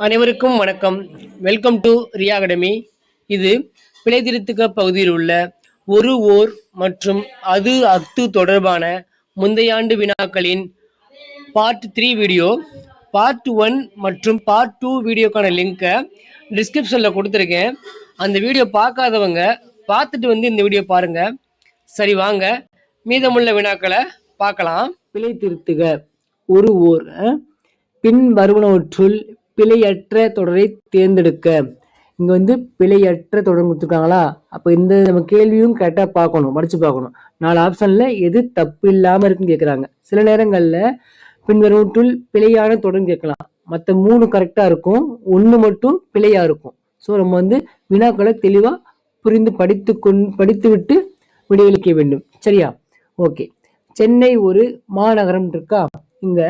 அனைவருக்கும் வணக்கம். Welcome to Riya academy இது பிழைதிருத்துக பகுதியில் உள்ள ஒரு ஓர் மற்றும் அது அத்து தொடர்பான முந்தையாண்டு வினாக்களின் part three video part one மற்றும் பார்ட் டூ வீடியோக்கான லிங்கை டிஸ்கிரிப்ஷனில் கொடுத்துருக்கேன். அந்த வீடியோ பார்க்காதவங்க பார்த்துட்டு வந்து இந்த வீடியோ பாருங்க. சரி வாங்க. மீதமுள்ள வினாக்களை பார்க்கலாம். பிழை திருத்துக ஒரு ஓர் அஹ், பின் வருவனவற்றுள் பிழையற்ற தொடரை தேர்ந்தெடுக்க. இங்கே வந்து பிழையற்ற தொடர் கொடுத்துருக்காங்களா? அப்போ இந்த நம்ம கேள்வியும் கரெக்டாக பார்க்கணும் படித்து பார்க்கணும். நாலு ஆப்ஷனில் எது தப்பு இல்லாமல் இருக்குன்னு கேட்குறாங்க சில நேரங்களில் பின்வருவற்றுள் பிழையான தொடர்னு கேட்கலாம். மற்ற மூணு கரெக்டாக இருக்கும் ஒன்று மட்டும் பிழையாக இருக்கும். ஸோ நம்ம வந்து வினாக்களை தெளிவாக புரிந்து படித்து கொண் படித்து விட்டு விடையளிக்க வேண்டும். சரியா? ஓகே சென்னை ஒரு மாநகரம் இருக்கா? இங்கே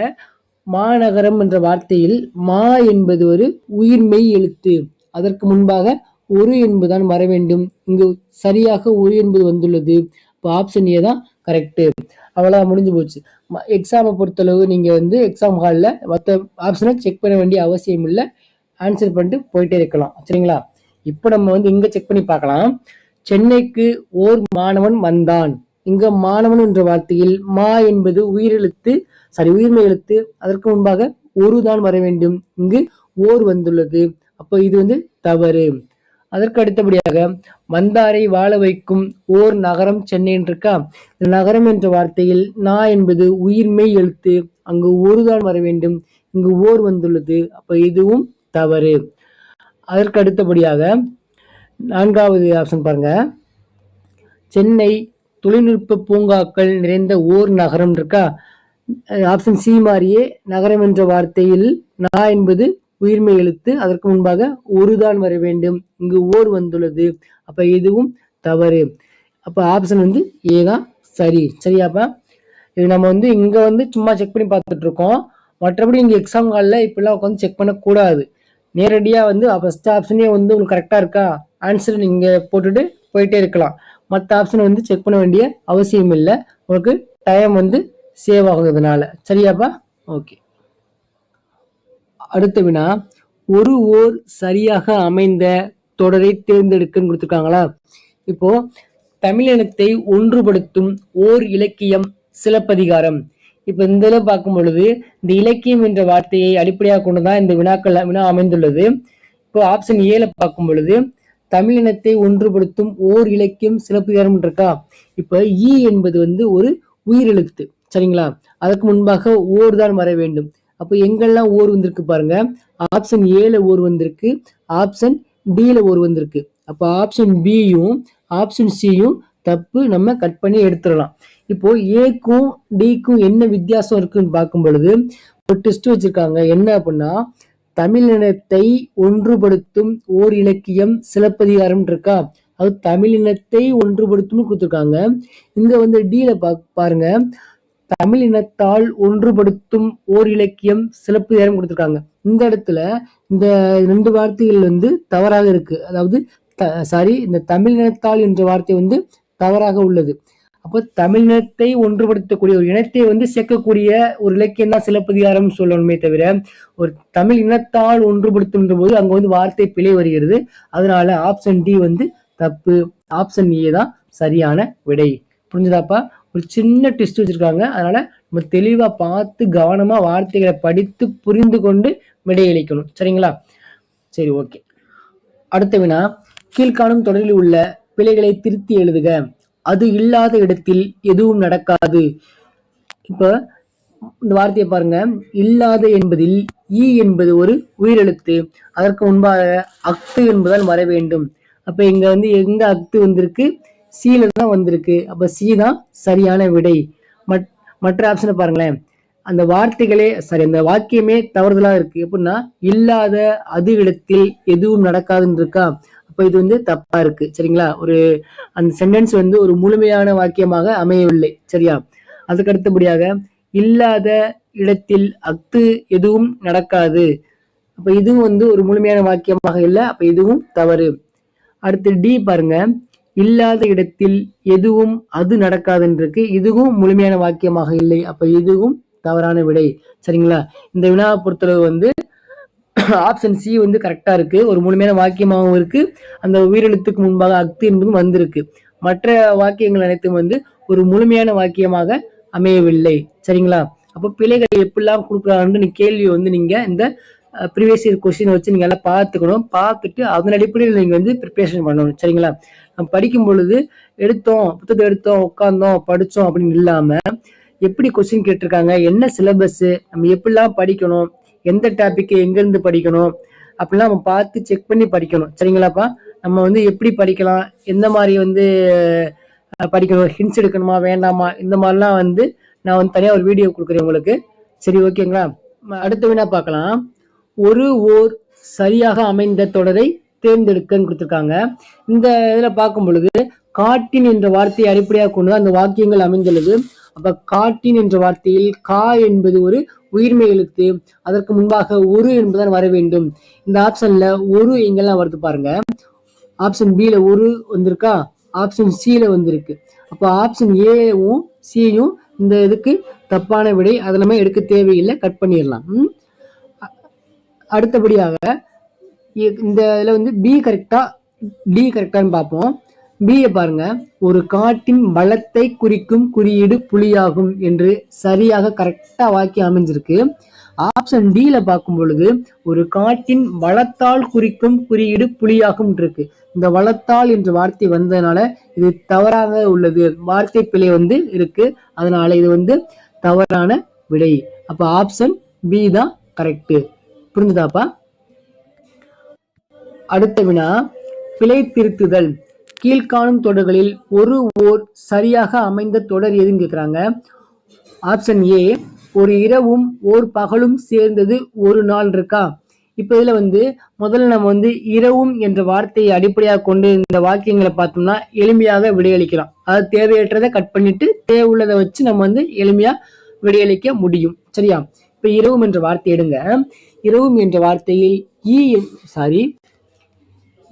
மாநகரம் என்ற வார்த்தையில் மா என்பது ஒரு உயிர்மெய் எழுத்து. அதற்கு முன்பாக ஒரு என்பதுதான் வர வேண்டும். இங்கு சரியாக ஒரு என்பது வந்துள்ளது. இப்போ ஆப்ஷன் ஏ தான் கரெக்டு அவ்வளோ முடிஞ்சு போச்சு. எக்ஸாமை பொறுத்தளவு நீங்கள் வந்து எக்ஸாம் ஹாலில் மற்ற ஆப்ஷனை செக் பண்ண வேண்டிய அவசியம் இல்லை. ஆன்சர் பண்ணிட்டு போயிட்டே இருக்கலாம். சரிங்களா? இப்போ நம்ம வந்து இங்கே செக் பண்ணி பார்க்கலாம். சென்னைக்கு ஓர் மாணவன் வந்தான். இங்க மாணவன் என்ற வார்த்தையில் மா என்பது உயிரெழுத்து சாரி உயிர்மை எழுத்து. அதற்கு முன்பாக ஒரு தான் வர வேண்டும். இங்கு ஓர் வந்துள்ளது. அப்போ இது வந்து தவறு. அதற்கு அடுத்தபடியாக வந்தாரை வாழ வைக்கும் ஓர் நகரம் சென்னை இருக்கா இந்த நகரம் என்ற வார்த்தையில் நா என்பது உயிர்மெய் எழுத்து. அங்கு ஒரு தான் வர வேண்டும். இங்கு ஓர் வந்துள்ளது. அப்ப இதுவும் தவறு. அதற்கு அடுத்தபடியாக நான்காவது ஆப்ஷன் பாருங்க. சென்னை தொழில்நுட்ப பூங்காக்கள் நிறைந்த ஓர் நகரம் இருக்கா? ஆப்ஷன் சி மாதிரியே நகரம் என்ற வார்த்தையில் நா என்பது உயிர்மை எழுத்து. அதற்கு முன்பாக ஒரு தான் வர வேண்டும். இங்கு ஓர் வந்துள்ளது. அப்ப இதுவும் தவறு. அப்ப ஆப்ஷன் வந்து ஏ தான். சரி. சரியாப்பா. இது நம்ம வந்து இங்க வந்து சும்மா செக் பண்ணி பார்த்துட்டு இருக்கோம். மற்றபடி இங்க எக்ஸாம் காலில் இப்படிலாம் உட்காந்து செக் பண்ணக்கூடாது. நேரடியாக வந்து ஃபர்ஸ்ட் ஆப்ஷனே வந்து உங்களுக்கு கரெக்டாக இருக்கா? ஆன்சர் நீங்கள் போட்டுட்டு போயிட்டே இருக்கலாம். மற்ற ஆப்ஷன் வந்து செக் பண்ண வேண்டிய அவசியம் இல்லை. உங்களுக்கு டைம் வந்து சேவ் ஆகுறதுனால. சரியாப்பா? ஓகே அடுத்த வினா ஒரு ஓர் சரியாக அமைந்த தொடரை தேர்ந்தெடுக்கன்னு கொடுத்துருக்காங்களா? இப்போ தமிழினத்தை ஒன்றுபடுத்தும் ஓர் இலக்கியம் சிலப்பதிகாரம். இப்ப இந்த இதில் பார்க்கும் பொழுது இந்த இலக்கியம் என்ற வார்த்தையை அடிப்படையாக கொண்டுதான் இந்த வினாக்கள் வினா அமைந்துள்ளது. இப்போ ஆப்ஷன் ஏல பார்க்கும் பொழுது தமிழினத்தை ஒன்றுபடுத்தும் ஓர் இலக்கியம் சிலப்பதிகாரம் இருக்கா இப்போ ஈ என்பது வந்து ஒரு உயிரெழுத்து சரிங்களா? அதுக்கு முன்பாக ஓர் தான் வர வேண்டும். அப்போ எங்கெல்லாம் ஓர் வந்திருக்கு பாருங்க. ஆப்ஷன் ஏல ஓர் வந்திருக்கு ஆப்ஷன் டில ஓர் வந்திருக்கு. அப்போ ஆப்ஷன் பியும் ஆப்ஷன் சியும் தப்பு நம்ம கட் பண்ணி எடுத்துடலாம். இப்போ ஏக்கும் டிக்கும் என்ன வித்தியாசம் இருக்குன்னு பார்க்கும் பொழுது ஒரு டெஸ்ட் வச்சிருக்காங்க. என்ன அப்படின்னா தமிழினத்தை ஒன்றுபடுத்தும் ஓர் இலக்கியம் சிலப்பதிகாரம் இருக்கா? அது தமிழினத்தை ஒன்றுபடுத்தும்னு கொடுத்துருக்காங்க. இங்க வந்து டீல பா பாருங்க. தமிழ் இனத்தால் ஒன்றுபடுத்தும் ஓர் இலக்கியம் சிலப்பதிகாரம் கொடுத்துருக்காங்க. இந்த இடத்துல இந்த ரெண்டு வார்த்தைகள் வந்து தவறாக இருக்கு. அதாவது சாரி இந்த தமிழ் இனத்தால் என்ற வார்த்தை வந்து தவறாக உள்ளது. அப்போ தமிழினத்தை ஒன்றுபடுத்தக்கூடிய ஒரு இனத்தை வந்து சேர்க்கக்கூடிய ஒரு இலக்கியம் தான் சிலப்பதிகாரம் சொல்லணுமே தவிர ஒரு தமிழ் இனத்தால் ஒன்றுபடுத்துன்ற போது அங்கே வந்து வார்த்தை பிழை வருகிறது. அதனால ஆப்ஷன் டி வந்து தப்பு ஆப்ஷன் ஏ தான் சரியான விடை. புரிஞ்சுதாப்பா? ஒரு சின்ன டெஸ்ட் வச்சிருக்காங்க. அதனால நம்ம தெளிவாக பார்த்து கவனமாக வார்த்தைகளை படித்து புரிந்து கொண்டு விடையளிக்கணும் சரிங்களா? சரி ஓகே அடுத்த வினா கீழ்காணும் தொடரில் உள்ள பிழைகளை திருத்தி எழுதுக. அது இல்லாத இடத்தில் எதுவும் நடக்காது. இப்ப இந்த வார்த்தையை பாருங்க. இல்லாத என்பதில் ஈ என்பது ஒரு உயிரெழுத்து. அதற்கு முன்பாக அக்து என்பதால் வர வேண்டும். அப்ப இங்க வந்து எங்க அக்து வந்திருக்கு? சீல தான் வந்திருக்கு. அப்ப சி தான் சரியான விடை. மட் மற்ற ஆப்ஷனை பாருங்களேன். அந்த வார்த்தைகளே சரி அந்த வாக்கியமே தவறுதலா இருக்கு. எப்படின்னா இல்லாத அது இடத்தில் எதுவும் நடக்காதுன்னு இருக்கா? அப்போ இது வந்து தப்பா இருக்கு சரிங்களா? ஒரு அந்த சென்டென்ஸ் வந்து ஒரு முழுமையான வாக்கியமாக அமையவில்லை சரியா? அதுக்கு அடுத்தபடியாக இல்லாத இடத்தில் அத்து எதுவும் நடக்காது. அப்ப இதுவும் வந்து ஒரு முழுமையான வாக்கியமாக இல்லை அப்ப இதுவும் தவறு. அடுத்து டி பாருங்க. இல்லாத இடத்தில் எதுவும் அது நடக்காதுன்றிருக்கு. இதுவும் முழுமையான வாக்கியமாக இல்லை அப்ப இதுவும் தவறான விடை சரிங்களா? இந்த வினாவை பொறுத்தளவு வந்து ஆப்ஷன் சி வந்து கரெக்டா இருக்கு. ஒரு முழுமையான வாக்கியமாகவும் இருக்கு. அந்த உயிரெழுத்துக்கு முன்பாக அக்தி என்பதும் வந்திருக்கு. மற்ற வாக்கியங்கள் அனைத்தும் வந்து ஒரு முழுமையான வாக்கியமாக அமையவில்லை. சரிங்களா? அப்போ பிள்ளைகள் எப்படிலாம் கொடுக்குறாங்கன்னு நீ வந்து நீங்க இந்த ப்ரீவியஸ் இயர் கொஸ்டின் வச்சு நீங்க எல்லாம் பார்த்துக்கணும். பார்த்துட்டு அதன் அடிப்படையில் நீங்க வந்து ப்ரிப்பரேஷன் பண்ணணும். சரிங்களா? நம்ம படிக்கும் பொழுது எடுத்தோம் புத்தகத்தை எடுத்தோம் உட்காந்தோம் படித்தோம் அப்படின்னு இல்லாம எப்படி கொஸ்டின் கேட்டிருக்காங்க? என்ன சிலபஸ் நம்ம எப்படிலாம் படிக்கணும்? எந்த டாபிக் எங்கேருந்து படிக்கணும்? அப்படிலாம் நம்ம பார்த்து செக் பண்ணி படிக்கணும். சரிங்களாப்பா? நம்ம வந்து எப்படி படிக்கலாம்? எந்த மாதிரி வந்து படிக்கணும்? ஹிண்ட்ஸ் எடுக்கணுமா? வேண்டாமா? இந்த மாதிரிலாம் வந்து நான் வந்து தனியாக ஒரு வீடியோ கொடுக்குறேன் உங்களுக்கு. சரி ஓகேங்களா அடுத்த வினா பார்க்கலாம். ஒரு ஓர் சரியாக அமைந்த தொடரை தேர்ந்தெடுக்கன்னு கொடுத்துருக்காங்க. இந்த இதில் பார்க்கும் பொழுது காட்டின் என்ற வார்த்தையை அடிப்படையாக கொண்டு அந்த வாக்கியங்கள் அமைந்துள்ளது. அப்ப காட்டின் என்ற வார்த்தையில் கா என்பது ஒரு உயிர்மை எழுத்து. அதற்கு முன்பாக ஒரு என்பதுதான் வர வேண்டும். இந்த ஆப்ஷன்ல ஒரு எங்கெல்லாம் வருது பாருங்க. ஆப்ஷன் பில ஒரு வந்திருக்கா? ஆப்ஷன் சில வந்திருக்கு. அப்போ ஆப்ஷன் ஏவும் சியும் இந்த இதுக்கு தப்பான விடை அதெல்லாமே எடுக்க தேவையில்லை. கட் பண்ணிடலாம். அடுத்தபடியாக இந்த இதில் வந்து பி கரெக்டா டி கரெக்டான்னு பார்ப்போம். பிஏ பாருங்க. ஒரு காட்டின் வளத்தை குறிக்கும் குறியீடு புலியாகும் என்று சரியாக கரெக்டா வாக்கி அமைஞ்சிருக்கு. ஆப்ஷன் டில பார்க்கும் பொழுது ஒரு காட்டின் வளத்தால் குறிக்கும் குறியீடு புலியாகும் இருக்கு. இந்த வளத்தால் என்ற வார்த்தை வந்ததுனால இது தவறாக உள்ளது. வார்த்தை பிழை வந்து இருக்கு. அதனால இது வந்து தவறான விடை. அப்ப ஆப்ஷன் பி தான் கரெக்ட் புரிஞ்சுதாப்பா? அடுத்த வினா பிழை திருத்துதல். கீழ்காணும் தொடர்களில் ஒரு ஓர் சரியாக அமைந்த தொடர் எதுன்னு கேட்குறாங்க ஆப்ஷன் ஏ ஒரு இரவும் ஓர் பகலும் சேர்ந்தது ஒரு நாள் இருக்கா? இப்போ இதில் வந்து முதல்ல நம்ம வந்து இரவும் என்ற வார்த்தையை அடிப்படையாக கொண்டு இந்த வாக்கியங்களை பார்த்தோம்னா எளிமையாக விடையளிக்கலாம். அது தேவையற்றதை கட் பண்ணிட்டு தேவையுள்ளதை வச்சு நம்ம வந்து எளிமையா விடையளிக்க முடியும். சரியா? இப்போ இரவும் என்ற வார்த்தை எடுங்க. இரவும் என்ற வார்த்தையில் ஈ சாரி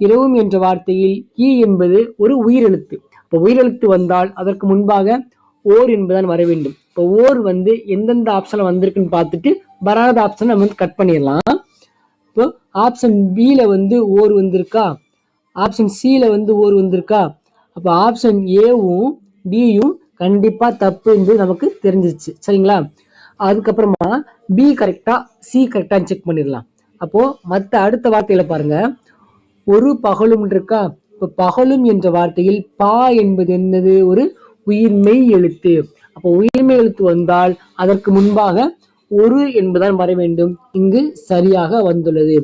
இரவும் என்ற வார்த்தையில் ஈ என்பது ஒரு உயிரெழுத்து. இப்போ உயிரெழுத்து வந்தால் அதற்கு முன்பாக ஓர் என்பதுதான் வர வேண்டும். இப்போ ஓர் வந்து எந்தெந்த ஆப்ஷன்ல வந்திருக்குன்னு பார்த்துட்டு வராத ஆப்ஷன் நம்ம வந்து கட் பண்ணிடலாம். இப்போ ஆப்ஷன் பியில் வந்து ஓர் வந்திருக்கா? ஆப்ஷன் சியில் வந்து ஓர் வந்திருக்கா? அப்போ ஆப்ஷன் ஏவும் பியும் கண்டிப்பாக தப்பு என்று நமக்கு தெரிஞ்சிருச்சு. சரிங்களா? அதுக்கப்புறமா பி கரெக்டாக சி கரெக்டாக செக் பண்ணிடலாம். அப்போ மற்ற அடுத்த வார்த்தையில பாருங்கள் ஒரு பகலும் இருக்கா? இப்போ பகலும் என்ற வார்த்தையில் பா என்பது என்னது? ஒரு உயிர்மெய் எழுத்து. அப்போ உயிர்மெய் எழுத்து வந்தால் அதற்கு முன்பாக ஒரு என்பதான் வர வேண்டும். இங்கு சரியாக வந்துள்ளது.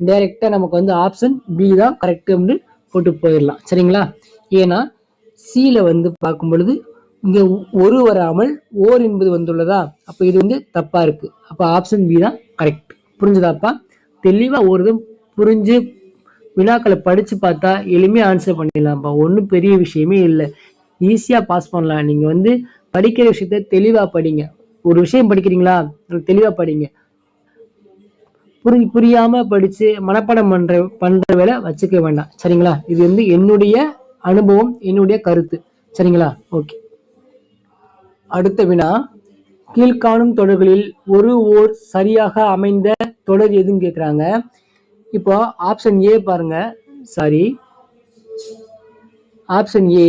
டைரக்டா நமக்கு வந்து ஆப்ஷன் பி தான் கரெக்ட் என்று போட்டு போயிடலாம். சரிங்களா? ஏன்னா சில வந்து பார்க்கும் பொழுது இங்க ஒரு வராமல் ஓர் என்பது வந்துள்ளதா? அப்ப இது வந்து தப்பா இருக்கு. அப்ப ஆப்ஷன் பி தான் கரெக்ட் புரிஞ்சுதாப்பா? தெளிவா ஒரு புரிஞ்சு வினாக்களை படிச்சு பார்த்தா எளிமையாக ஆன்சர் பண்ணிடலாம்ப்பா. ஒன்றும் பெரிய விஷயமே இல்லை. ஈஸியா பாஸ் பண்ணலாம். நீங்க வந்து படிக்கிற விஷயத்த தெளிவா படிங்க. ஒரு விஷயம் படிக்கிறீங்களா? தெளிவாக தெளிவா படிங்க. புரி புரியாம படிச்சு மனப்பாடம் பண்ற பண்ணுற வேலை வச்சுக்க வேண்டாம். சரிங்களா? இது வந்து என்னுடைய அனுபவம் என்னுடைய கருத்து. சரிங்களா? ஓகே அடுத்த வினா. கீழ்காணும் தொடர்களில் ஒரு ஓர் சரியாக அமைந்த தொடர் எதுன்னு கேட்குறாங்க இப்போ ஆப்ஷன் ஏ பாருங்க. சாரி ஆப்ஷன் ஏ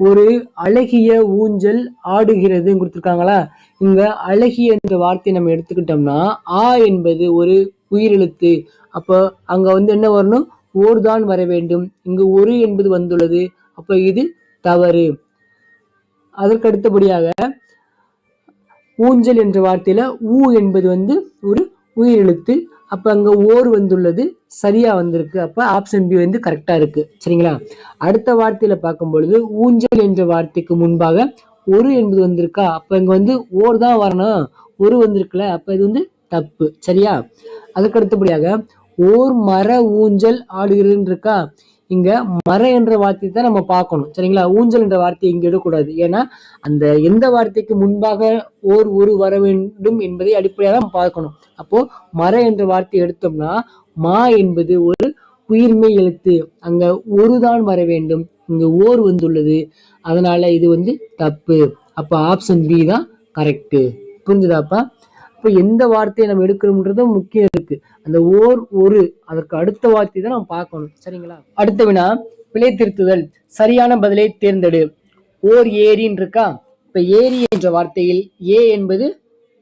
ஒரு அழகிய ஊஞ்சல் ஆடுகிறது கொடுத்துருக்காங்களா? இங்க அழகிய என்ற வார்த்தையை நம்ம எடுத்துக்கிட்டோம்னா ஆ என்பது ஒரு உயிரெழுத்து. அப்போ அங்க வந்து என்ன வரணும்? ஓர் தான் வர வேண்டும். இங்கு ஒரு என்பது வந்துள்ளது. அப்போ இது தவறு. அதற்கு அடுத்தபடியாக ஊஞ்சல் என்ற வார்த்தையில ஊ என்பது வந்து ஒரு உயிரெழுத்து. அப்ப அங்க ஓர் வந்துள்ளது சரியா வந்திருக்கு. அப்ப ஆப்ஷன் பி வந்து கரெக்டா இருக்கு. சரிங்களா? அடுத்த வார்த்தையில பார்க்கும் பொழுது ஊஞ்சல் என்ற வார்த்தைக்கு முன்பாக ஒரு என்பது வந்திருக்கா? அப்ப இங்கே வந்து ஓர் தான் வரணும். ஒரு வந்திருக்குல்ல அப்ப இது வந்து தப்பு. சரியா? அதுக்கு அடுத்தபடியாக ஓர் மர ஊஞ்சல் ஆடுகிறதுன்னு இருக்கா? இங்க மர என்ற வார்த்தையை தான் நம்ம பார்க்கணும். சரிங்களா? ஊஞ்சல் என்ற வார்த்தையை இங்க எடுக்கக்கூடாது. ஏன்னா அந்த எந்த வார்த்தைக்கு முன்பாக ஓர் ஒரு வர வேண்டும் என்பதை அடிப்படையாக தான் பார்க்கணும். அப்போ மர என்ற வார்த்தையை எடுத்தோம்னா மா என்பது ஒரு உயிர்மை எழுத்து. அங்க ஒரு தான் வர வேண்டும். இங்க ஓர் வந்துள்ளது. அதனால இது வந்து தப்பு. அப்ப ஆப்ஷன் பி தான் கரெக்டு புரிஞ்சுதாப்பா இப்போ எந்த வார்த்தையை நம்ம எடுக்கிறோம்ன்றதும் முக்கியம் இருக்கு. அந்த ஓர் ஒரு அதற்கு அடுத்த வார்த்தை தான் நம்ம பார்க்கணும். சரிங்களா? அடுத்த வினா பிழை திருத்துதல். சரியான பதிலை தேர்ந்தெடு. ஓர் ஏரின்னு இருக்கா இப்ப ஏரி என்ற வார்த்தையில் ஏ என்பது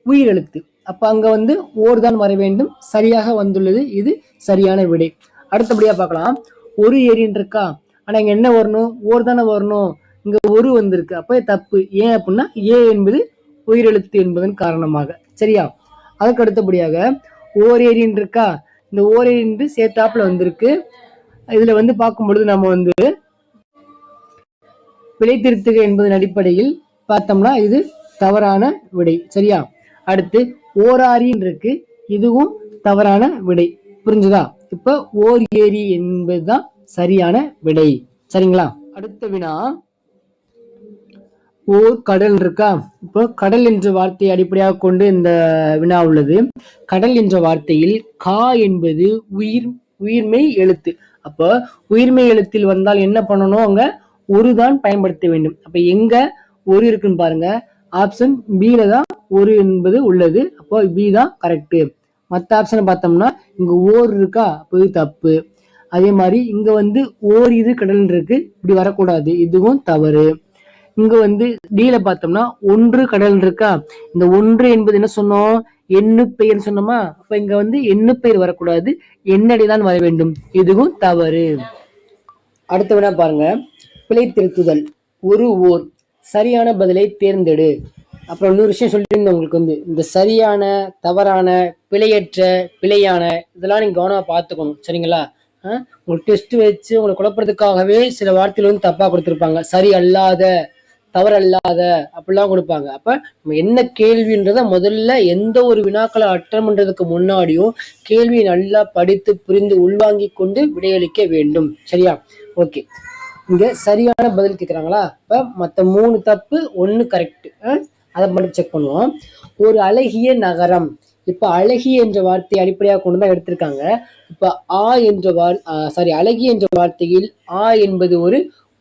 உயிரெழுத்து. அப்ப அங்க வந்து ஓர் தான் வர வேண்டும். சரியாக வந்துள்ளது. இது சரியான விடை. அடுத்தபடியா பார்க்கலாம். ஒரு ஏரின்னு இருக்கா ஆனா இங்க என்ன வரணும்? ஓர் தானே வரணும். இங்க ஒரு வந்திருக்கு. அப்ப தப்பு. ஏன் அப்படின்னா ஏ என்பது உயிரெழுத்து என்பதன் காரணமாக. சரியா? அதுக்கு அடுத்தபடியாக ஓர் ஏரின்னு இருக்கா இந்த ஓர் ஏரின்று சேர்த்தாப்புல வந்திருக்கு. இதுல வந்து பார்க்கும் பொழுது நம்ம வந்து விடை திருத்துக என்பதன் அடிப்படையில் பார்த்தோம்னா இது தவறான விடை. சரியா? அடுத்து ஓராரின்னு இருக்கு இதுவும் தவறான விடை. புரிஞ்சுதா? இப்ப ஓர் ஏரி என்பதுதான் சரியான விடை. சரிங்களா? அடுத்த வினா ஓர் கடல் இருக்கா இப்போ கடல் என்ற வார்த்தையை அடிப்படையாக கொண்டு இந்த வினா உள்ளது. கடல் என்ற வார்த்தையில் கா என்பது உயிர் உயிர்மெய் எழுத்து. அப்போ உயிர்மெய் எழுத்தில் வந்தால் என்ன பண்ணணும் அங்க? ஒரு தான் பயன்படுத்த வேண்டும். அப்ப எங்க ஒரு இருக்குன்னு பாருங்க. ஆப்ஷன் பியில தான் ஒரு என்பது உள்ளது. அப்போ பி தான் கரெக்டு மற்ற ஆப்ஷனை பார்த்தோம்னா இங்க ஓர் இருக்கா? அப்போ இது தப்பு. அதே மாதிரி இங்க வந்து ஓர் இது கடல் இருக்கு. இப்படி வரக்கூடாது. இதுவும் தவறு. இங்க வந்து டீல பார்த்தோம்னா ஒன்று கடல் இருக்கா? இந்த ஒன்று என்பது என்ன சொன்னோம்? எண்ணு பெயர் சொன்னோமா? அப்ப இங்க வந்து எண்ணு பெயர் வரக்கூடாது. என்னடிதான் வர வேண்டும். இதுவும் தவறு. அடுத்த வினா பாருங்க. பிழை திருத்துதல். ஒரு ஓர். சரியான பதிலை தேர்ந்தெடு. அப்புறம் இன்னொரு விஷயம் சொல்லியிருந்தேன் உங்களுக்கு வந்து. இந்த சரியான தவறான பிழையற்ற பிழையான இதெல்லாம் நீங்க கவனமா பார்த்துக்கணும். சரிங்களா? ஆஹ் உங்களுக்கு டெஸ்ட் வச்சு உங்களை குழப்பறதுக்காகவே சில வார்த்தைகள் வந்து தப்பா கொடுத்துருப்பாங்க. சரி அல்லாத. தவறல்லாத அப்படிலாம் கொடுப்பாங்க. அப்ப நம்ம என்ன கேள்வின்றத முதல்ல எந்த ஒரு வினாக்களை அட்டன் பண்றதுக்கு முன்னாடியும் கேள்வியை நல்லா படித்து புரிந்து உள்வாங்கி கொண்டு விடையளிக்க வேண்டும். சரியா? ஓகே இங்க சரியான பதில் கேக்குறாங்களா? இப்ப மத்த மூணு தப்பு ஒண்ணு கரெக்ட் அதை மட்டும் செக் பண்ணுவோம். ஒரு அழகிய நகரம். இப்ப அழகிய என்ற வார்த்தையை அடிப்படையாக கொண்டு தான் எடுத்திருக்காங்க. இப்ப ஆ என்ற வார் சாரி அழகிய என்ற வார்த்தையில் ஆ என்பது ஒரு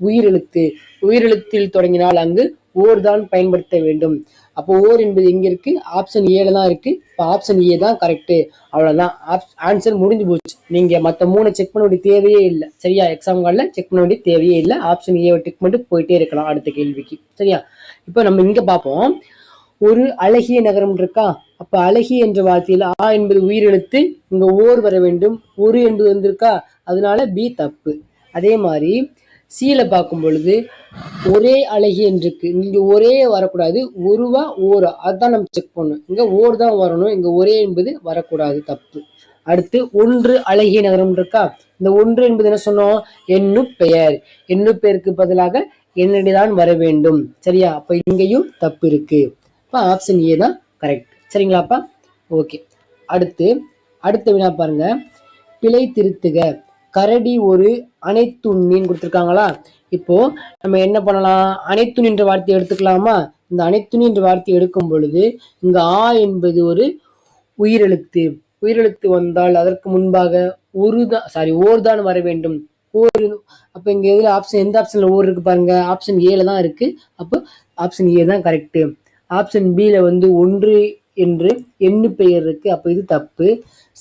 உயிரெழுத்து உயிரெழுத்தில் தொடங்கினால் அங்கு ஓர் தான் பயன்படுத்த வேண்டும். அப்போ ஓர் என்பது எங்க இருக்கு? ஆப்ஷன் ஏல தான் இருக்கு. இப்போ ஆப்ஷன் ஏ தான் கரெக்டு அவ்வளவுதான். ஆன்சர் முடிஞ்சு போச்சு. நீங்க மற்ற மூணு செக் பண்ண வேண்டிய தேவையே இல்லை. சரியா? எக்ஸாம் கார்டில் செக் பண்ண வேண்டிய தேவையே இல்லை. ஆப்ஷன் ஏ டிக் பண்ணிட்டு போயிட்டே இருக்கலாம் அடுத்த கேள்விக்கு. சரியா? இப்போ நம்ம இங்க பார்ப்போம். ஒரு அழகிய நகரம் இருக்கா? அப்ப அழகிய என்ற வார்த்தையில் ஆ என்பது உயிரெழுத்து. இங்க ஓர் வர வேண்டும். ஒரு என்பது வந்திருக்கா? அதனால பி தப்பு. அதே மாதிரி சீல பார்க்கும் பொழுது ஒரே அழகி என்றிருக்கு. இங்கே ஒரே வரக்கூடாது. ஒருவா ஓரா அதான் நம்ம செக் பண்ணணும். இங்கே ஓர் தான் வரணும். இங்கே ஒரே என்பது வரக்கூடாது. தப்பு. அடுத்து ஒன்று அழகிய நகரம் இருக்கா? இந்த ஒன்று என்பது என்ன சொன்னோம்? எண்ணு பெயர். எண்ணு பெயருக்கு பதிலாக என்னடிதான் வர வேண்டும். சரியா? அப்போ இங்கேயும் தப்பு இருக்கு. இப்போ ஆப்ஷன் ஏ தான் கரெக்ட் சரிங்களாப்பா? ஓகே அடுத்து அடுத்த வினா பாருங்க. பிழை திருத்துக. கரடி ஒரு அனைத்துண்ணின்னு கொடுத்துருக்காங்களா? இப்போ நம்ம என்ன பண்ணலாம்? அனைத்துணி என்ற வார்த்தையை எடுத்துக்கலாமா? இந்த அனைத்துணி என்ற வார்த்தையை எடுக்கும் பொழுது இந்த ஆ என்பது ஒரு உயிரெழுத்து. உயிரெழுத்து வந்தால் அதற்கு முன்பாக ஒரு தான் சாரி ஓர் தான் வர வேண்டும். ஓர் அப்ப இங்க எதுல ஆப்ஷன் எந்த ஆப்ஷன்ல ஓர் இருக்கு பாருங்க. ஆப்ஷன் ஏல தான் இருக்கு. அப்போ ஆப்ஷன் ஏ தான் கரெக்ட் ஆப்ஷன் பில வந்து ஒன்று என்று எண்ணு பெயர் இருக்கு. அப்ப இது தப்பு.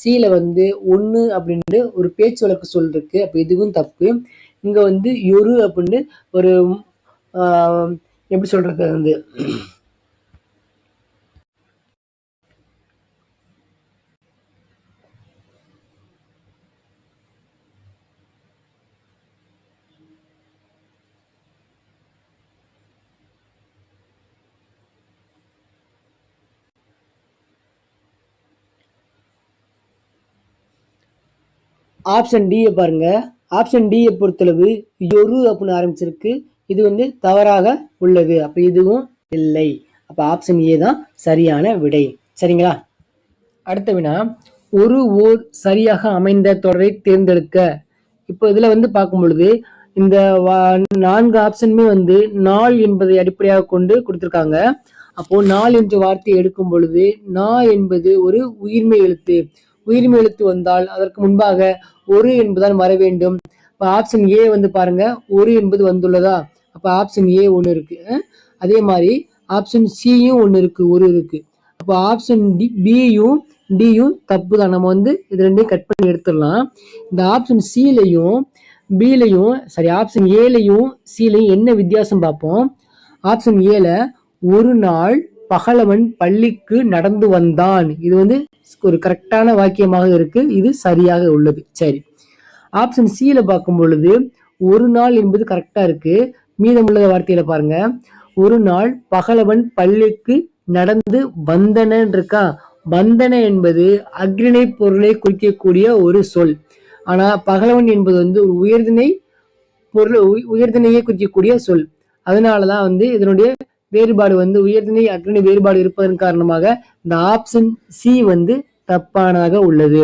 சியில் வந்து ஒன்று அப்படின்னு ஒரு பேச்சு வழக்கு சொல் இருக்குது அப்போ இதுவும் தப்பு. இங்கே வந்து யொரு அப்படின்னு ஒரு எப்படி சொல்கிறது வந்து? ஆப்ஷன் டியை பாருங்க. ஆப்ஷன் டியை பொறுத்தளவு யொரு அப்படின்னு ஆரம்பிச்சிருக்கு. இது வந்து தவறாக உள்ளது. அப்போ இதுவும் இல்லை. அப்போ ஆப்ஷன் ஏ தான் சரியான விடை. சரிங்களா? அடுத்த வினா. ஒரு ஓர் சரியாக அமைந்த தொடரை தேர்ந்தெடுக்க. இப்போ இதில் வந்து பார்க்கும் பொழுது இந்த வா- நான்கு ஆப்ஷனுமே வந்து நாள் என்பதை அடிப்படையாக கொண்டு கொடுத்துருக்காங்க. அப்போ நாள் என்ற வார்த்தையை எடுக்கும் பொழுது நா என்பது ஒரு உயிர்மை எழுத்து. உயிர்மெய் எழுத்து வந்தால் அதற்கு முன்பாக ஒரு என்பதால் வர வேண்டும். இப்போ ஆப்ஷன் ஏ வந்து பாருங்க ஒரு என்பது வந்துள்ளதா? அப்போ ஆப்ஷன் ஏ ஒன்று இருக்கு. அதே மாதிரி ஆப்ஷன் சியும் ஒன்று இருக்கு ஒரு இருக்கு. அப்போ ஆப்ஷன் டி பியும் டியும் தப்பு தான் நம்ம வந்து இது ரெண்டையும் கட் பண்ணி எடுத்துடலாம். இந்த ஆப்ஷன் சிலையும் பிலையும் சாரி ஆப்ஷன் ஏலையும் சிலையும் என்ன வித்தியாசம் பார்ப்போம்? ஆப்ஷன் ஏல ஒரு நாள் பகலவன் பள்ளிக்கு நடந்து வந்தான். இது வந்து ஒரு கரெக்டான வாக்கியமாக இருக்கு. இது சரியாக உள்ளது. சரி. ஆப்ஷன் சியில பார்க்கும் பொழுது ஒரு நாள் என்பது கரெக்டா இருக்கு. மீதமுள்ள வார்த்தையில பாருங்க. ஒரு நாள் பகலவன் பள்ளிக்கு நடந்து வந்தனன் இருக்கா? வந்தன என்பது அக்ரிணை பொருளை குறிக்கக்கூடிய ஒரு சொல். ஆனா பகலவன் என்பது வந்து ஒரு உயர்திணை பொருள் உய- குறிக்கக்கூடிய சொல். அதனாலதான் வந்து இதனுடைய வேறுபாடு வந்து உயர்திணை அக்ரிணை வேறுபாடு இருப்பதன் காரணமாக இந்த ஆப்ஷன் சி வந்து தப்பானதாக உள்ளது.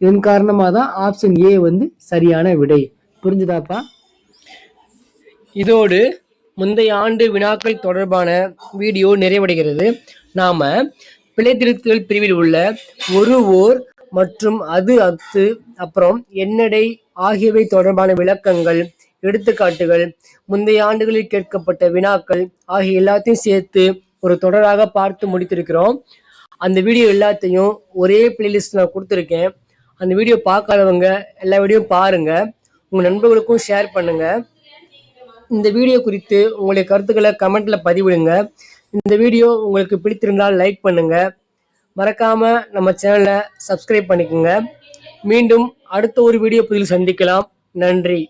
இதன் காரணமாக தான் ஆப்ஷன் ஏ வந்து சரியான விடை. புரிஞ்சுதாப்பா? இதோடு முந்தைய ஆண்டு வினாக்கள் தொடர்பான வீடியோ நிறைவடைகிறது. நாம பிழைத்திருத்தல் பிரிவில் உள்ள ஒரு ஓர் மற்றும் அது அத்து அப்புறம் என்னடை ஆகியவை தொடர்பான விளக்கங்கள் எடுத்துக்காட்டுகள் முந்தைய ஆண்டுகளில் கேட்கப்பட்ட வினாக்கள் ஆகிய எல்லாத்தையும் சேர்த்து ஒரு தொடராக பார்த்து முடித்திருக்கிறோம். அந்த வீடியோ எல்லாத்தையும் ஒரே பிளேலிஸ்ட் நான் கொடுத்துருக்கேன். அந்த வீடியோ பார்க்காதவங்க எல்லா வீடியோ பாருங்க. உங்க நண்பர்களுக்கும் ஷேர் பண்ணுங்க. இந்த வீடியோ குறித்து உங்களுடைய கருத்துக்களை கமெண்ட்ல பதிவிடுங்க. இந்த வீடியோ உங்களுக்கு பிடித்திருந்தால் லைக் பண்ணுங்க. மறக்காம நம்ம சேனலை சப்ஸ்கிரைப் பண்ணிக்கோங்க. மீண்டும் அடுத்த ஒரு வீடியோ புதில் சந்திக்கலாம். நன்றி.